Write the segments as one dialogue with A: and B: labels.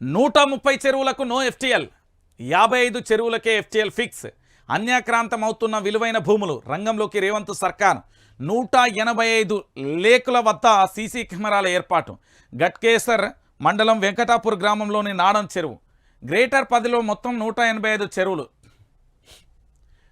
A: నూట ముప్పై చెరువులకు నో ఎఫ్టీఎల్ యాభై ఐదు చెరువులకే ఎఫ్టీఎల్ ఫిక్స్ అన్యాక్రాంతం అవుతున్న విలువైన భూములు రంగంలోకి రేవంత్ సర్కార్ నూట ఎనభై ఐదు లేకుల వద్ద సీసీ కెమెరాల ఏర్పాటు. గట్కేసర్ మండలం వెంకటాపూర్ గ్రామంలోని నాడం చెరువు. గ్రేటర్ పదిలో మొత్తం నూట ఎనభై ఐదు చెరువులు.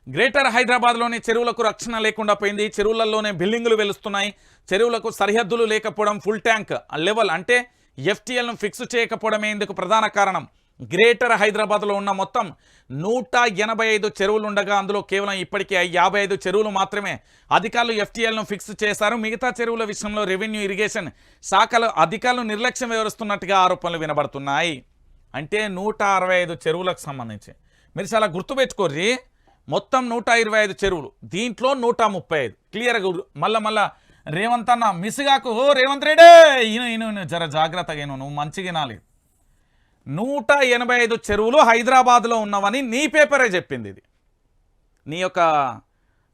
A: గ్రేటర్ హైదరాబాద్లోని చెరువులకు రక్షణ లేకుండా పోయింది. చెరువులలోనే బిల్డింగులు వెలుస్తున్నాయి. చెరువులకు సరిహద్దులు లేకపోవడం ఫుల్ ట్యాంక్ లెవెల్ అంటే ఎఫ్టీఎల్ను ఫిక్స్ చేయకపోవడమే ఇందుకు ప్రధాన కారణం. గ్రేటర్ హైదరాబాద్లో ఉన్న మొత్తం నూట ఎనభై ఐదు చెరువులు ఉండగా అందులో కేవలం ఇప్పటికే యాభై ఐదు చెరువులు మాత్రమే అధికారులు ఎఫ్టీఎల్ను ఫిక్స్ చేశారు. మిగతా చెరువుల విషయంలో రెవెన్యూ ఇరిగేషన్ శాఖలు అధికారులు నిర్లక్ష్యం వివరిస్తున్నట్టుగా ఆరోపణలు వినబడుతున్నాయి. అంటే నూట అరవై ఐదు చెరువులకు సంబంధించి. మీరు చాలా గుర్తుపెట్టుకోర్రి. మొత్తం నూట ఇరవై ఐదు చెరువులు. దీంట్లో నూట ముప్పై ఐదు. క్లియర్గా మళ్ళీ మళ్ళా రేవంత్ అన్న మిస్గాకు ఓ రేవంత్ రెడ్డే! ఈయన ఈయన జర జాగ్రత్తగా ఈయన నువ్వు మంచిగా వినాలి. నూట ఎనభై ఐదు చెరువులు హైదరాబాద్లో ఉన్నవని నీ పేపరే చెప్పింది ఇది. నీ యొక్క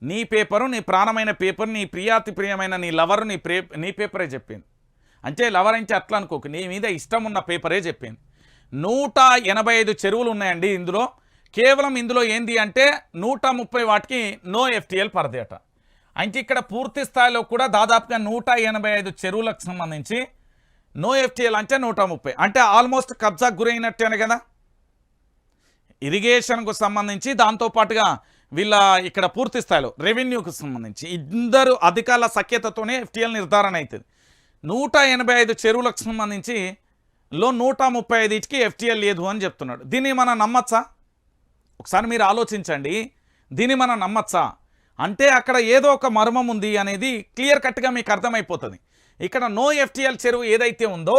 A: నీ పేపరు నీ ప్రాణమైన పేపర్ నీ ప్రియాతి ప్రియమైన నీ లవరు నీ ప్రే నీ పేపరే చెప్పింది. అంటే లవర్ అంటే అట్లా అనుకోకు నీ మీద ఇష్టం ఉన్న పేపరే చెప్పింది. నూట ఎనభై ఐదు చెరువులు ఉన్నాయండి ఇందులో. కేవలం ఇందులో ఏంది అంటే నూట ముప్పై వాటికి నో ఎఫ్టీఎల్ పరదేట. అంటే ఇక్కడ పూర్తి స్థాయిలో కూడా దాదాపుగా నూట ఎనభై ఐదు చెరువులకు సంబంధించి నో ఎఫ్టీఎల్ అంటే నూట ముప్పై. అంటే ఆల్మోస్ట్ కబ్జా గురైనట్టేనే కదా? ఇరిగేషన్కు సంబంధించి దాంతోపాటుగా వీళ్ళ ఇక్కడ పూర్తి స్థాయిలో రెవెన్యూకు సంబంధించి ఇద్దరు అధికారుల సఖ్యతతోనే ఎఫ్టీఎల్ నిర్ధారణ అవుతుంది నూట ఎనభై ఐదు చెరువులకు సంబంధించి లో నూట ముప్పై ఐదుకి ఎఫ్టీఎల్ లేదు అని చెప్తున్నాడు. దీన్ని మనం నమ్మచ్చా? ఒకసారి మీరు ఆలోచించండి. దీన్ని మనం నమ్మచ్చా? అంటే అక్కడ ఏదో ఒక మర్మం ఉంది అనేది క్లియర్ కట్గా మీకు అర్థమైపోతుంది. ఇక్కడ నో ఎఫ్టీఎల్ చెరువు ఏదైతే ఉందో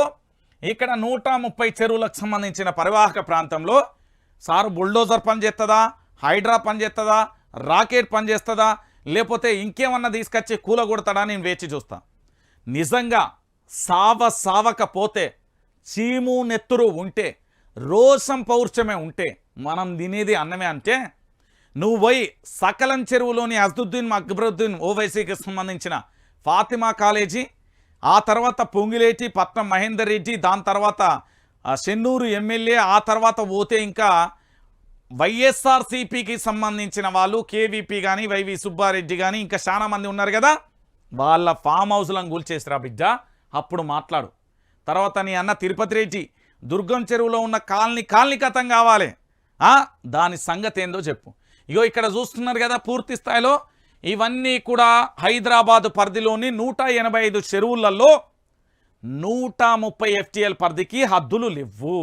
A: ఇక్కడ నూట ముప్పై చెరువులకు సంబంధించిన పరివాహక ప్రాంతంలో సారు బుల్డోజర్ పనిచేస్తుందా హైడ్రా పనిచేస్తుందా రాకెట్ పనిచేస్తుందా లేకపోతే ఇంకేమన్నా తీసుకొచ్చి కూలగొడతాడా నేను వేచి చూస్తా. నిజంగా సావ సావకపోతే చీము నెత్తురు ఉంటే రోషం పౌరుషమే ఉంటే మనం తినేది అన్నమే అంటే నువ్వు పోయి సకలం చెరువులోని అజదుద్దీన్ అక్బరుద్దీన్ ఓవైసీకి సంబంధించిన ఫాతిమా కాలేజీ ఆ తర్వాత పొంగిలేటి పట్నం మహేందర్ రెడ్డి దాని తర్వాత ఆ, చెన్నూరు ఎమ్మెల్యే ఆ తర్వాత పోతే ఇంకా వైఎస్ఆర్సీపీకి సంబంధించిన వాళ్ళు కేవీపీ కానీ వైవి సుబ్బారెడ్డి కానీ ఇంకా చాలామంది ఉన్నారు కదా. వాళ్ళ ఫామ్ హౌస్లను కూల్చేసిరా బిడ్డ అప్పుడు మాట్లాడు. తర్వాత నీ అన్న తిరుపతి రెడ్డి దుర్గం చెరువులో ఉన్న కాలనీ కాలనీ కథం కావాలి దాని సంగతి ఏందో చెప్పు. ఇగో ఇక్కడ చూస్తున్నారు కదా పూర్తి స్థాయిలో ఇవన్నీ కూడా హైదరాబాద్ పరిధిలోని నూట ఎనభై ఐదు చెరువులలో నూట ముప్పై ఎఫ్టీఎల్ పరిధికి హద్దులు లేవు.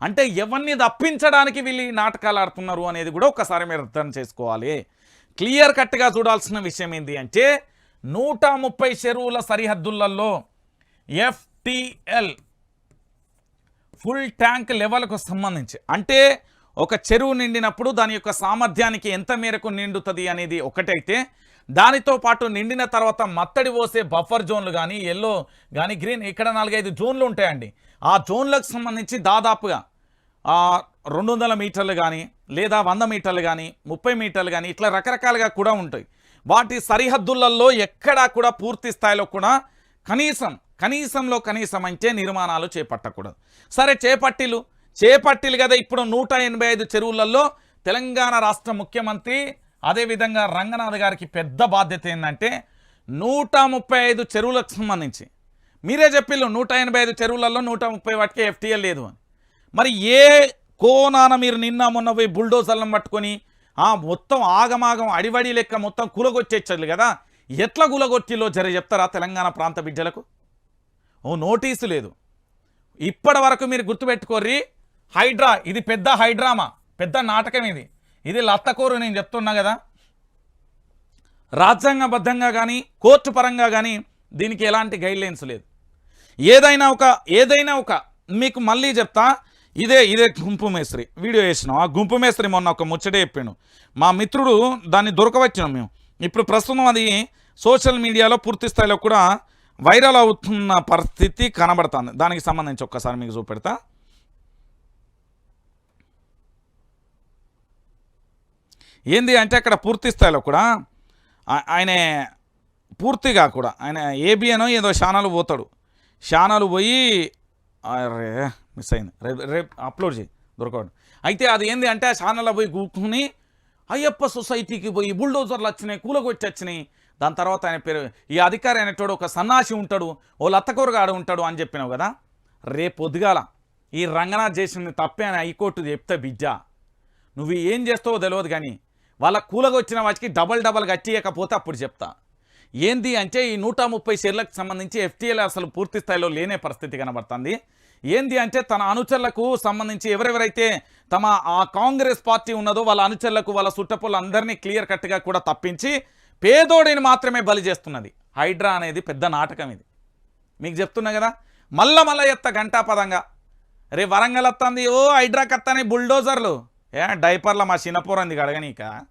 A: అంటే ఎవరిని తప్పించడానికి వీళ్ళు నాటకాలు ఆడుతున్నారు అనేది కూడా ఒకసారి మీరు అర్థం చేసుకోవాలి. క్లియర్ కట్గా చూడాల్సిన విషయం ఏంటి అంటే నూట ముప్పై చెరువుల సరిహద్దులలో ఎఫ్టిఎల్ ఫుల్ ట్యాంక్ లెవెల్కు సంబంధించి అంటే ఒక చెరువు నిండినప్పుడు దాని యొక్క సామర్థ్యానికి ఎంత మేరకు నిండుతుంది అనేది ఒకటైతే దానితో పాటు నిండిన తర్వాత మత్తడి పోసే బఫర్ జోన్లు కానీ ఎల్లో కానీ గ్రీన్ ఇక్కడ నాలుగైదు జోన్లు ఉంటాయండి. ఆ జోన్లకు సంబంధించి దాదాపుగా రెండు వందల మీటర్లు కానీ లేదా వంద మీటర్లు కానీ ముప్పై మీటర్లు కానీ ఇట్లా రకరకాలుగా కూడా ఉంటాయి. వాటి సరిహద్దులలో ఎక్కడా కూడా పూర్తి స్థాయిలో కూడా కనీసం కనీసంలో కనీసం అంటే నిర్మాణాలు చేపట్టకూడదు. సరే చేపట్టిలు చేపట్టిలు కదా ఇప్పుడు నూట ఎనభై ఐదు చెరువులలో తెలంగాణ రాష్ట్ర ముఖ్యమంత్రి అదేవిధంగా రంగనాథ్ గారికి పెద్ద బాధ్యత ఏంటంటే నూట ముప్పై ఐదు చెరువులకు సంబంధించి. మీరే చెప్పిల్లు నూట ఎనభై ఐదు చెరువులలో నూట ముప్పై వాటికి ఎఫ్టీఎల్ లేదు అని. మరి ఏ కోనాన మీరు నిన్న మొన్న పోయి బుల్డోజర్లను పట్టుకొని ఆ మొత్తం ఆగమాగం అడివడి లెక్క మొత్తం కూలగొచ్చేచ్చదు కదా ఎట్లా కూలగొట్టిలో జర చెప్తారా తెలంగాణ ప్రాంత బిడ్డలకు? ఓ నోటీసు లేదు. ఇప్పటి వరకు మీరు గుర్తుపెట్టుకోర్రీ హైడ్రా ఇది పెద్ద హైడ్రామా? పెద్ద నాటకం ఇది. ఇది లత్తకూరు నేను చెప్తున్నా కదా. రాజ్యాంగబద్ధంగా కానీ కోర్టు పరంగా కానీ దీనికి ఎలాంటి గైడ్లైన్స్ లేదు. ఏదైనా ఒక ఏదైనా ఒక మీకు మళ్ళీ చెప్తా ఇదే ఇదే గుంపు మేస్త్రి వీడియో వేసినాం ఆ గుంపు మేస్త్రి మొన్న ఒక ముచ్చటే చెప్పాను మా మిత్రుడు దాన్ని దొరకవచ్చినాం మేము. ఇప్పుడు ప్రస్తుతం అది సోషల్ మీడియాలో పూర్తి స్థాయిలో కూడా వైరల్ అవుతున్న పరిస్థితి కనబడుతుంది. దానికి సంబంధించి ఒక్కసారి మీకు చూపెడతా. ఏంది అంటే అక్కడ పూర్తి స్థాయిలో కూడా ఆయన పూర్తిగా కూడా ఆయన ఏబిఎనో ఏదో శానాలు పోతాడు. శానాలు పోయి అరే మిస్ అయింది. రేపు రేపు అప్లోడ్ చేయి. దొరకడు అయితే అది ఏంది అంటే ఆ ఛానల్లో పోయి కూర్చుని అయ్యప్ప సొసైటీకి పోయి బుల్డోజర్లు వచ్చినాయి కూలగొట్టి వచ్చినాయి. దాని తర్వాత ఆయన పేరు ఈ అధికారి అనేటోడు ఒక సన్నాసి ఉంటాడు ఓ లత్తకూరగాడు ఉంటాడు అని చెప్పినావు కదా? రేపు పొద్దుగాల ఈ రంగనాథ్ చేసింది తప్పే అని హైకోర్టు చెప్తే బిజ్జా నువ్వు ఏం చేస్తావో తెలియదు కానీ వాళ్ళ కూలగొచ్చిన వాటికి డబల్ డబల్ కట్టియకపోతే అప్పుడు చెప్తా. ఏంది అంటే ఈ నూట ముప్పై షేర్లకు సంబంధించి ఎఫ్టీఎల్ అసలు పూర్తి స్థాయిలో లేనే పరిస్థితి కనబడుతుంది. ఏంది అంటే తన అనుచరులకు సంబంధించి ఎవరెవరైతే తమ ఆ కాంగ్రెస్ పార్టీ ఉన్నదో వాళ్ళ అనుచరులకు వాళ్ళ చుట్టపులందరినీ క్లియర్ కట్గా కూడా తప్పించి పేదోడిని మాత్రమే బలి చేస్తున్నది. హైడ్రా అనేది పెద్ద నాటకం ఇది. మీకు చెప్తున్నా కదా? మల్ల మల్ల ఎత్త గంటాపదంగా రే వరంగల్ వస్తుంది ఓ హైడ్రా కత్తని బుల్డోజర్లు. ఏ డైపర్ల మా చిన్నపోరంది గడగనీక.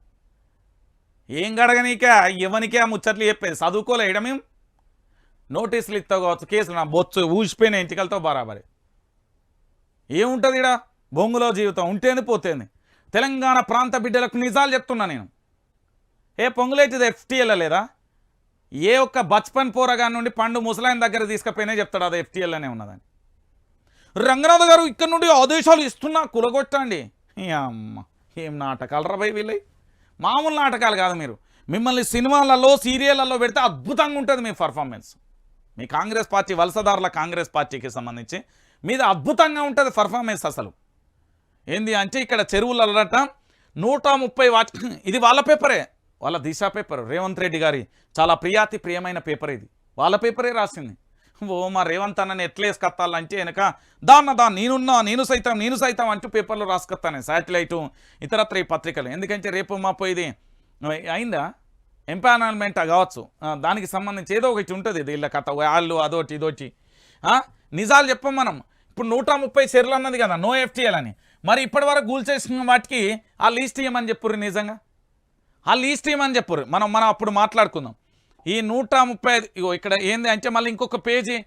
A: ఏం గడగనీక? ఎవనికే ఆ ముచ్చట్లు చెప్పేది? చదువుకోలేయడం మేము. నోటీసులు ఇస్తావు కావచ్చు కేసులు నా బొచ్చు ఊసిపోయిన ఇంటికలతో బరాబరి. ఏముంటుంది ఇడ బొంగులో జీవితం ఉంటేంది పోతేంది తెలంగాణ ప్రాంత బిడ్డలకు నిజాలు చెప్తున్నా నేను. ఏ పొంగులేటిది ఎఫ్టీఎల్ లేదా? ఏ ఒక్క బచ్పన్ పోరగా నుండి పండు ముసలాయన దగ్గర తీసుకుపోయినా చెప్తాడు అది ఎఫ్టీఎల్ అనే ఉన్నదని. రంగనాథ్ గారు ఇక్కడ నుండి ఆదేశాలు ఇస్తున్నా కులగొట్టండి. అమ్మ ఏం నాటకాలు రా వీళ్ళై మామూలు నాటకాలు కాదు మీరు. మిమ్మల్ని సినిమాలలో సీరియళ్ళలో పెడితే అద్భుతంగా ఉంటుంది మీ పర్ఫార్మెన్స్. మీ కాంగ్రెస్ పార్టీ వలసదారుల కాంగ్రెస్ పార్టీకి సంబంధించి మీద అద్భుతంగా ఉంటుంది పర్ఫార్మెన్స్ అసలు. ఏంది అంటే ఇక్కడ చెరువులట నూట ముప్పై వాటి ఇది వాళ్ళ పేపరే. వాళ్ళ దిశ పేపర్. రేవంత్ రెడ్డి గారి చాలా ప్రియాతి ప్రియమైన పేపర్ ఇది. వాళ్ళ పేపరే రాసింది. ఓ మా రేవంత్ అన్నని ఎట్లేసుకొత్తాలంటే వెనక దాన్న దా నేనున్నా నేను సైతం నేను సైతం అంటూ పేపర్లో రాసుకొస్తాను శాటిలైటు ఇతరత్ర ఈ పత్రికలు. ఎందుకంటే రేపు మా పోయిది అయిందా? ఎంపానల్మెంట్ కావచ్చు. దానికి సంబంధించి ఏదో ఒకటి ఉంటుంది వీళ్ళ కథ. వాళ్ళు అదోటి ఇదోటి. నిజాలు చెప్పం మనం. ఇప్పుడు నూట ముప్పై షేర్లు అన్నది కదా నో ఎఫ్టీఎల్ అని. మరి ఇప్పటి వరకు గూల్చేసిన వాటికి ఆ లీస్ట్ ఇవ్వమని చెప్పుర్రు నిజంగా? ఆ లీస్ట్ ఇవ్వమని చెప్పుర్రు? మనం మనం అప్పుడు మాట్లాడుకుందాం. ఈ నూట ముప్పై ఐదు ఇగో ఇక్కడ ఏంది అంటే మళ్ళీ ఇంకొక పేజీ